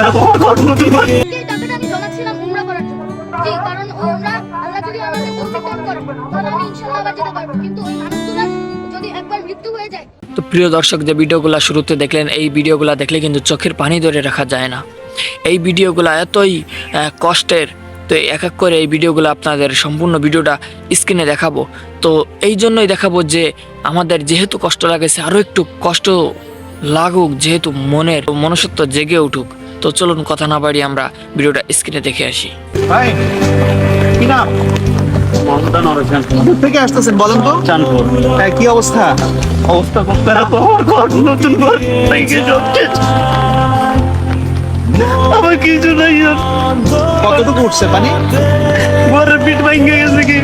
এই টাকাটা আমি জমাচ্ছিলাম উমরা করার জন্য। জি কারণ উমরা আল্লাহ যদি আমাকে তৌফিক দান করে তাহলে আমি ইনশাআল্লাহ আবার যেতে পারব। কিন্তু ওই মানুষগুলোর যদি একবার মৃত্যু হয়ে যায় তো প্রিয় দর্শক যে ভিডিওগুলো শুরুতে দেখলেন এই ভিডিওগুলো দেখলে কিন্তু চোখের পানি ধরে রাখা যায় না। এই ভিডিওগুলো এতই আহ, কষ্টের তো এক এক করে এই ভিডিওগুলো আপনাদের সম্পূর্ণ ভিডিওটা স্ক্রিনে দেখাবো। তো এই জন্যই দেখাবো যে আমাদের যেহেতু কষ্ট লাগেছে আরও একটু কষ্ট লাগুক যেহেতু মনের মনুষ্যত্ব জেগে উঠুক। তো চলুন কথা না বাড়িয়ে আমরা ভিডিওটা স্ক্রিনে দেখে আসি। ভাই কি নাম? মমতা নরচান কোথা থেকে আসতেছেন বলেন তো। চানপুর হ্যাঁ, কি অবস্থা? অবস্থা খুব খারাপ। আমার ঘর নতুন ঘর আমার কিছু নাই কতটুকু উঠছে পানি? ঘরের পিঠ ভেঙে গেছে কি?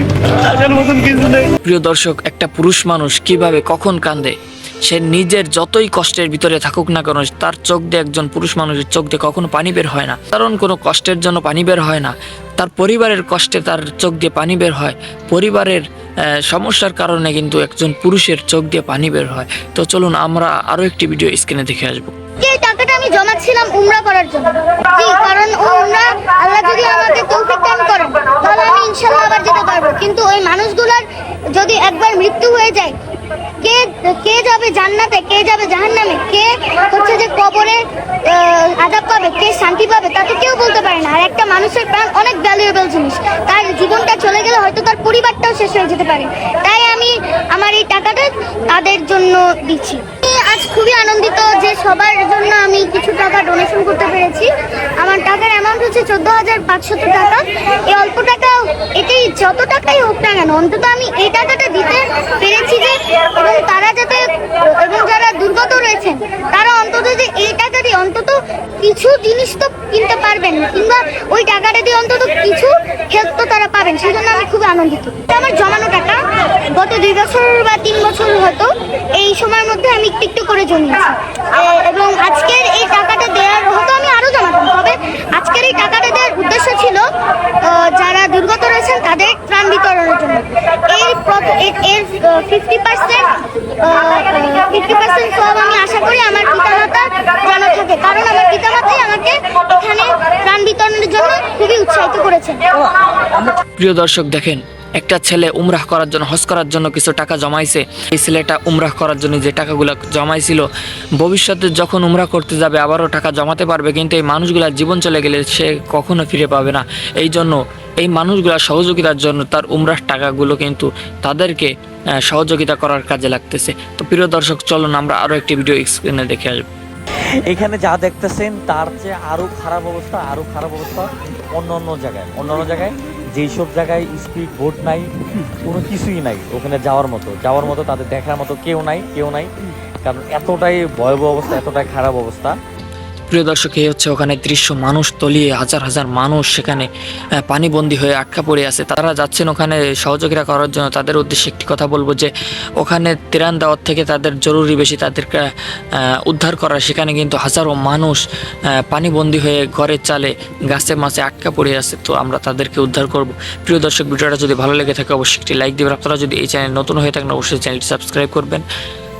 টাকার মতন কিছু নেই। প্রিয় দর্শক একটা পুরুষ মানুষ কীভাবে কখন কান্দে সে নিজের যতই কষ্টের ভিতরে থাকুক না কেন, তার চোখ দিয়ে একজন পুরুষ মানুষের চোখ দিয়ে কখনো পানি বের হয় না। কারণ কোনো কষ্টের জন্য পানি বের হয় না। তার পরিবারের কষ্টে তার চোখ দিয়ে পানি বের হয়। পরিবারের সমস্যার কারণে কিন্তু একজন পুরুষের চোখ দিয়ে পানি বের হয়। তো চলুন আমরা আরও একটি ভিডিও স্ক্রিনে দেখে আসব। কিন্তু ওই যদি একবার মৃত্যু হয়ে যায় কে কে যাবে জান্নাতে, কে যাবে জাহান্নামে? কে হচ্ছে যে কবরে আযাব পাবে, কে শান্তি পাবে, তা তো কেউ বলতে পারে না। আর একটা মানুষের প্রাণ অনেক ভ্যালুয়েবল জিনিস। তার জীবনটা চলে গেলে হয়তো তার পরিবারটাও শেষ হয়ে যেতে পারে। তাই আমি আমার এই টাকাটা তাদের জন্য দিচ্ছি। আজ খুবই আনন্দিত যে সবার জন্য আমি কিছু টাকা ডোনেশন করতে পেরেছি। আমার টাকার অ্যামাউন্ট হচ্ছে চোদ্দ হাজার পাঁচশত টাকা। এই অল্প টাকা এটাই যত টাকাই হোক না কেন, অন্তত আমি এই টাকাটা দিতে পেরেছি যে এবং তারা যাতে এবং যারা দুর্গত রয়েছেন তারা অন্তত যে এই টাকা দিয়ে অন্তত কিছু জিনিস তো কিনতে পারবেন কিংবা ওই টাকাটা দিয়ে অন্তত কিছু হেল্প তো তারা পাবেন সেই জন্য আমি খুবই আনন্দিত। আমার জমানো টাকা, গত দুই বছর বা তিন বছর হতো, এই সময়ের মধ্যে আমি একটু একটু করে জমিয়েছি। এবং আজকের এই টাকাটা দেওয়ার হতো আমি আরও জমাতাম, তবে আজকের এই টাকাটা দেওয়ার উদ্দেশ্য ছিল যারা দুর্গত রয়েছেন তাদের ত্রাণ বিতরণের জন্য। এর- এর ফিফটি পার্সেন্ট ফিফটি পার্সেন্ট সব আমি আশা করি আমার পিতামাতা যেন থাকে কারণ আমার পিতামাতাই আমাকে এখানে ত্রাণ বিতরণের জন্য খুবই প্রিয় দর্শক, দেখেন, একটা ছেলে উমরাহ করার জন্য, হজ করার জন্য কিছু টাকা জমাইছে। এই ছেলেটা উমরাহ করার জন্য যে টাকাগুলো জমাইছিল, ভবিষ্যতে যখন উমরাহ করতে যাবে, আবারও টাকা জমাতে পারবে। কিন্তু এই মানুষগুলার জীবন চলে গেলে সে কখনো ফিরে পাবে না। এই জন্য এই মানুষগুলার সহযোগিতার জন্য তার উমরাহ টাকাগুলো কিন্তু তাদেরকে সহযোগিতা করার কাজে লাগতেছে। তো প্রিয় দর্শক, চলুন আমরা আরও একটি ভিডিও স্ক্রিনে দেখে আসব। এখানে যা দেখতেছেন, তার চেয়ে আরও খারাপ অবস্থা আরও খারাপ অবস্থা অন্য অন্য জায়গায়। অন্য অন্য জায়গায় যেই সব জায়গায় স্পিড বোট নাই, কোনো কিছুই নাই ওখানে যাওয়ার মতো। যাওয়ার মতো তাদের দেখার মতো কেউ নাই কেউ নাই। কারণ এতটাই ভয়াবহ অবস্থা, এতটাই খারাপ অবস্থা। প্রিয় দর্শক, এই হচ্ছে ওখানে দৃশ্য। মানুষ তলিয়ে হাজার হাজার মানুষ সেখানে পানিবন্দী হয়ে আটকা পড়ে আছে। তারা যাচ্ছেন ওখানে সহযোগিতা করার জন্য। তাদের উদ্দেশ্যে একটি কথা বলব যে, ওখানে ত্রাণ দেওয়ার থেকে তাদের জরুরি বেশি তাদেরকে উদ্ধার করা। সেখানে কিন্তু হাজারো মানুষ পানিবন্দী হয়ে ঘরের চালে গাছে মাছে আটকা পড়ে আছে। তো আমরা তাদেরকে উদ্ধার করব। প্রিয় দর্শক, ভিডিওটা যদি ভালো লেগে থাকে, অবশ্যই একটি লাইক দেবেন। আপনারা যদি এই চ্যানেল নতুন হয়ে থাকেন, অবশ্যই চ্যানেলটি সাবস্ক্রাইব করবেন।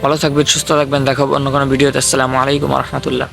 ভালো থাকবেন, সুস্থ থাকবেন। দেখাবো অন্য কোনো ভিডিওতে। আসসালামু আলাইকুম রহমতুল্লাহ।